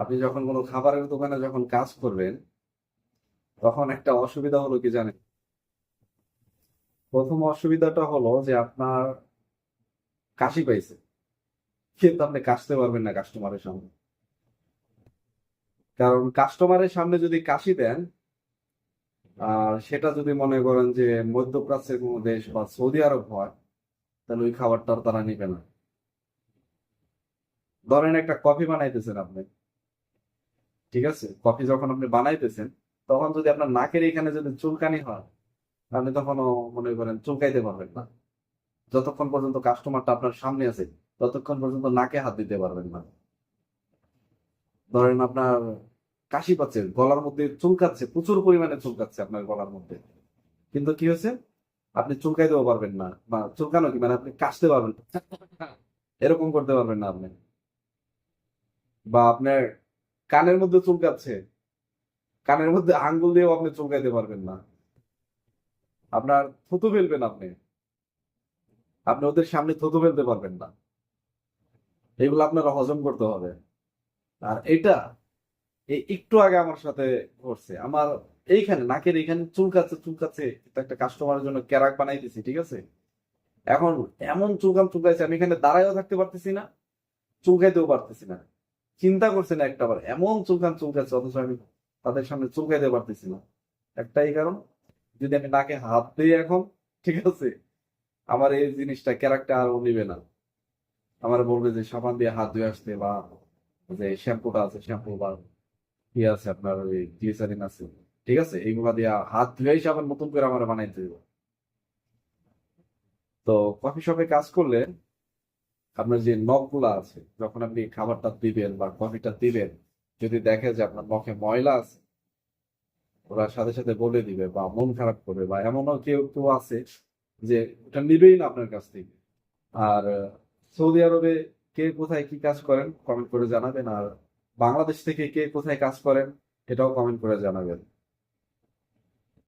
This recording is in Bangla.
আপনি যখন কোনো খাবারের দোকানে যখন কাজ করবেন, তখন একটা অসুবিধা হলো কি জানেন? প্রথম অসুবিধাটা হলো যে আপনার কাশি পাইছে। কিন্তু আপনি কাশতে পারবেন না কাস্টমারের সামনে। কারণ কাস্টমারের সামনে যদি কাশি দেন, আর সেটা যদি মনে করেন যে মধ্যপ্রাচ্যের কোনো দেশ বা সৌদি আরব হয়, তাহলে ওই খাবারটা তারা নিবে না। ধরেন একটা কফি বানাইতেছেন আপনি। ঠিক আছে? কফি যখন আপনি বানাইতেছেন, তখন যদি আপনার নাকের এখানে যদি চুলকানি হয় আপনি তখনও মনে করেন চুলকাইতে পারবেন না। যতক্ষণ পর্যন্ত কাস্টমারটা আপনার সামনে আছে, ততক্ষণ পর্যন্ত নাকে হাত দিতে পারবেন না। ধরেন আপনার কাশি পাচ্ছে, গলার মধ্যে চুলকাচ্ছে, প্রচুর পরিমাণে চুলকাচ্ছে আপনার গলার মধ্যে। কিন্তু কি হয়েছে? আপনি চুলকাইতেও পারবেন না, বা চুলকানো কি? মানে আপনি কাশতে পারবেন এরকম করতে পারবেন না আপনি। বা আপনার কানের মধ্যে চুলকাচ্ছে। কানের মধ্যে আঙ্গুল দিয়েও আপনি চুলকাইতে পারবেন না। আপনার থুতু ফেলবেন আপনি। আপনি ওদের সামনে থুতু ফেলতে পারবেন না। এগুলো আপনারা হজম করতে হবে। আর এটা এই একটু আগে আমার সাথে ঘটছে। আমার এইখানে, নাকের এইখানে চুলকাচ্ছে চুলকাচ্ছে। একটা কাস্টমারের জন্য ক্যারাক বানাই দিছি ঠিক আছে? এখন এমন চুলকান চুলকাইছে, আমি এখানে দাঁড়ায়ও থাকতে পারতেছি না, চুলকাইতেও পারতেছি না। চিন্তা করছি না একটা বার এমন চুলকান চুলকাচ্ছে, অথচ আমি তাদের সামনে চুলকাইতে পারতেছি না। একটাই কারণ, যদি আমি নাকে হাত দিই এখন, ঠিক আছে, আমার এই জিনিসটা ক্যারাকটা আর নিবে না। আমার বলবে যে, সাবান দিয়ে হাত ধুয়ে আসতে বা যে শ্যাম্পুটা আছে শ্যাম্পু বা কি আছে আপনার, ওই গ্লিসারিন আছে, ঠিক আছে, এইগুলা দিয়ে হাত ধুয়ে সাবান নতুন করে আমার বানাইতে দিব তো কফি শপে কাজ করলে আপনার যে নখগুলা আছে, যখন আপনি খাবারটা দিবেন বা কফিটা দিবেন, যদি দেখে যে আপনার নখে ময়লা আছে, ওরা সাথে সাথে বলে দিবে বা মন খারাপ করবে বা এমনও কেউ কেউ আছে যে ওটা নিবেই না আপনার কাছ থেকে। আর, সৌদি আরবে কে কোথায় কি কাজ করেন কমেন্ট করে জানাবেন, আর বাংলাদেশ থেকে কে কোথায় কাজ করেন, এটাও কমেন্ট করে জানাবেন।